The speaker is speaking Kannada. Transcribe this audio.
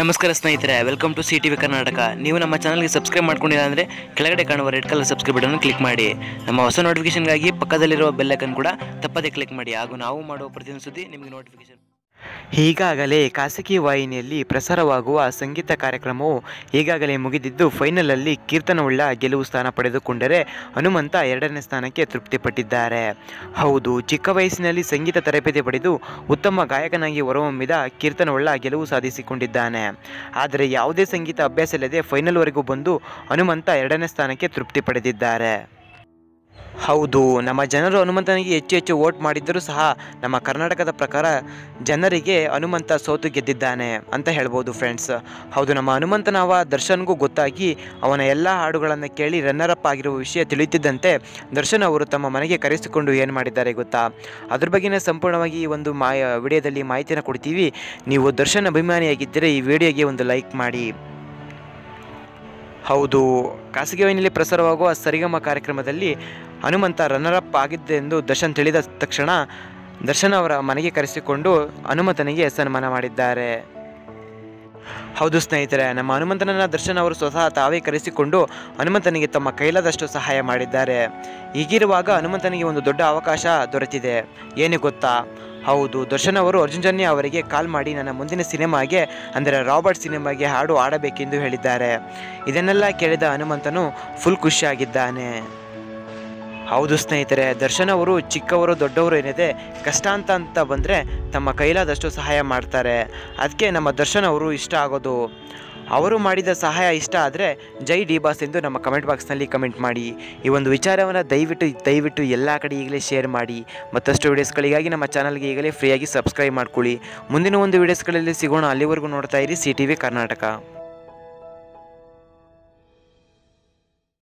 ನಮಸ್ಕಾರ ಸ್ನೇಹಿತರೆ welcome to C T V Karnataka ನೀವು ನಮ್ಮ ಚಾನಲ್ಗೆ ಸಬ್ಸ್ಕ್ರೈಬ್ ಮಾಡ್ಕೊಂಡಿಲ್ಲ ಅಂದರೆ ಕೆಳಗಡೆ ಕಾಣುವ red colour subscribe button click ಮಾಡಿ. ನಮ್ಮ ಹೊಸ ನೋಟಿಫಿಕೇಶನ್ಗಾಗಿ ಪಕ್ಕದಲ್ಲಿರುವ ಬೆಲ್ಲೈಕನ್ ಕೂಡ ತಪ್ಪದೇ ಕ್ಲಿಕ್ ಮಾಡಿ. ಹಾಗೂ ನಾವು ಮಾಡುವ ಪ್ರತಿಯೊಂದು ಸುದ್ದಿ ನಿಮಗೆ ನೋಟಿಫಿಕೇಶನ್ ಈಗಾಗಲೇ ಖಾಸಗಿ ವಾಹಿನಿಯಲ್ಲಿ ಪ್ರಸಾರವಾಗುವ ಸಂಗೀತ ಕಾರ್ಯಕ್ರಮವು ಈಗಾಗಲೇ ಮುಗಿದಿದ್ದು, ಫೈನಲಲ್ಲಿ ಕೀರ್ತನವುಳ್ಳ ಗೆಲುವು ಸ್ಥಾನ ಪಡೆದುಕೊಂಡರೆ ಹನುಮಂತ ಎರಡನೇ ಸ್ಥಾನಕ್ಕೆ ತೃಪ್ತಿಪಟ್ಟಿದ್ದಾರೆ. ಹೌದು, ಚಿಕ್ಕ ವಯಸ್ಸಿನಲ್ಲಿ ಸಂಗೀತ ತರಬೇತಿ ಪಡೆದು ಉತ್ತಮ ಗಾಯಕನಾಗಿ ಹೊರಹೊಮ್ಮಿದ ಕೀರ್ತನವುಳ್ಳ ಗೆಲುವು ಸಾಧಿಸಿಕೊಂಡಿದ್ದಾನೆ. ಆದರೆ ಯಾವುದೇ ಸಂಗೀತ ಅಭ್ಯಾಸ ಇಲ್ಲದೆ ಫೈನಲ್ವರೆಗೂ ಬಂದು ಹನುಮಂತ ಎರಡನೇ ಸ್ಥಾನಕ್ಕೆ ತೃಪ್ತಿ ಪಡೆದಿದ್ದಾರೆ. ಹೌದು, ನಮ್ಮ ಜನರು ಹನುಮಂತನಿಗೆ ಹೆಚ್ಚು ಹೆಚ್ಚು ವೋಟ್ ಮಾಡಿದ್ದರೂ ಸಹ ನಮ್ಮ ಕರ್ನಾಟಕದ ಪ್ರಕಾರ ಜನರಿಗೆ ಹನುಮಂತ ಸೋತು ಗೆದ್ದಿದ್ದಾನೆ ಅಂತ ಹೇಳ್ಬೋದು ಫ್ರೆಂಡ್ಸ್ ಹೌದು, ನಮ್ಮ ಹನುಮಂತನವ ದರ್ಶನ್ಗೂ ಗೊತ್ತಾಗಿ ಅವನ ಎಲ್ಲ ಹಾಡುಗಳನ್ನು ಕೇಳಿ ರನ್ನರ್ ಅಪ್ ಆಗಿರುವ ವಿಷಯ ತಿಳಿಯುತ್ತಿದ್ದಂತೆ ದರ್ಶನ್ ಅವರು ತಮ್ಮ ಮನೆಗೆ ಕರೆಸಿಕೊಂಡು ಏನು ಮಾಡಿದ್ದಾರೆ ಗೊತ್ತಾ? ಅದ್ರ ಬಗ್ಗೆನೇ ಸಂಪೂರ್ಣವಾಗಿ ಈ ಒಂದು ಮಾ ವಿಡಿಯೋದಲ್ಲಿ ಮಾಹಿತಿಯನ್ನು ಕೊಡ್ತೀವಿ. ನೀವು ದರ್ಶನ್ ಅಭಿಮಾನಿಯಾಗಿದ್ದರೆ ಈ ವಿಡಿಯೋಗೆ ಒಂದು ಲೈಕ್ ಮಾಡಿ. ಹೌದು. ಖಾಸಗಿ ವಾಹಿನಿಯಲ್ಲಿ ಪ್ರಸಾರವಾಗುವ ಸರಿಗಮ ಕಾರ್ಯಕ್ರಮದಲ್ಲಿ ಹನುಮಂತ ರನ್ನರ್ ಅಪ್ ಆಗಿದ್ದೆ ಎಂದು ದರ್ಶನ್ ತಿಳಿದ ತಕ್ಷಣ ದರ್ಶನ್ ಅವರ ಮನೆಗೆ ಕರೆಸಿಕೊಂಡು ಹನುಮಂತನಿಗೆ ಸನ್ಮಾನ ಮಾಡಿದ್ದಾರೆ. ಹೌದು ಸ್ನೇಹಿತರೆ, ನಮ್ಮ ಹನುಮಂತನನ್ನ ದರ್ಶನ್ ಅವರು ಸ್ವತಃ ತಾವೇ ಕರೆಸಿಕೊಂಡು ಹನುಮಂತನಿಗೆ ತಮ್ಮ ಕೈಲಾದಷ್ಟು ಸಹಾಯ ಮಾಡಿದ್ದಾರೆ. ಹೀಗಿರುವಾಗ ಹನುಮಂತನಿಗೆ ಒಂದು ದೊಡ್ಡ ಅವಕಾಶ ದೊರೆತಿದೆ. ಏನು ಗೊತ್ತಾ? ಹೌದು, ದರ್ಶನ್ ಅವರು ಅರ್ಜುನ್ ಜನ್ಯ ಅವರಿಗೆ ಕಾಲ್ ಮಾಡಿ ನನ್ನ ಮುಂದಿನ ಸಿನಿಮಾಗೆ, ಅಂದರೆ ರಾಬರ್ಟ್ ಸಿನಿಮಾಗೆ ಹಾಡು ಆಡಬೇಕೆಂದು ಹೇಳಿದ್ದಾರೆ. ಇದನ್ನೆಲ್ಲ ಕೇಳಿದ ಹನುಮಂತನು ಫುಲ್ ಖುಷಿಯಾಗಿದ್ದಾನೆ ಹೌದು ಸ್ನೇಹಿತರೆ, ದರ್ಶನ್ ಅವರು ಚಿಕ್ಕವರು ದೊಡ್ಡವರು ಏನಿದೆ ಕಷ್ಟ ಅಂತ ಅಂತ ಬಂದರೆ ತಮ್ಮ ಕೈಲಾದಷ್ಟು ಸಹಾಯ ಮಾಡ್ತಾರೆ. ಅದಕ್ಕೆ ನಮ್ಮ ದರ್ಶನ್ ಅವರು ಇಷ್ಟ ಆಗೋದು. ಅವರು ಮಾಡಿದ ಸಹಾಯ ಇಷ್ಟ ಆದರೆ ಜೈ ಡಿ ಬಾಸ್ ಎಂದು ನಮ್ಮ ಕಮೆಂಟ್ ಬಾಕ್ಸ್ನಲ್ಲಿ ಕಮೆಂಟ್ ಮಾಡಿ. ಈ ಒಂದು ವಿಚಾರವನ್ನು ದಯವಿಟ್ಟು ದಯವಿಟ್ಟು ಎಲ್ಲ ಕಡೆ ಈಗಲೇ ಶೇರ್ ಮಾಡಿ. ಮತ್ತಷ್ಟು ವೀಡಿಯೋಸ್ಗಳಿಗಾಗಿ ನಮ್ಮ ಚಾನಲ್ಗೆ ಈಗಲೇ ಫ್ರೀಯಾಗಿ ಸಬ್ಸ್ಕ್ರೈಬ್ ಮಾಡ್ಕೊಳ್ಳಿ. ಮುಂದಿನ ಒಂದು ವೀಡಿಯೋಸ್ಗಳಲ್ಲಿ ಸಿಗೋಣ. ಅಲ್ಲಿವರೆಗೂ ನೋಡ್ತಾ ಇರಿ ಸಿ ಕರ್ನಾಟಕ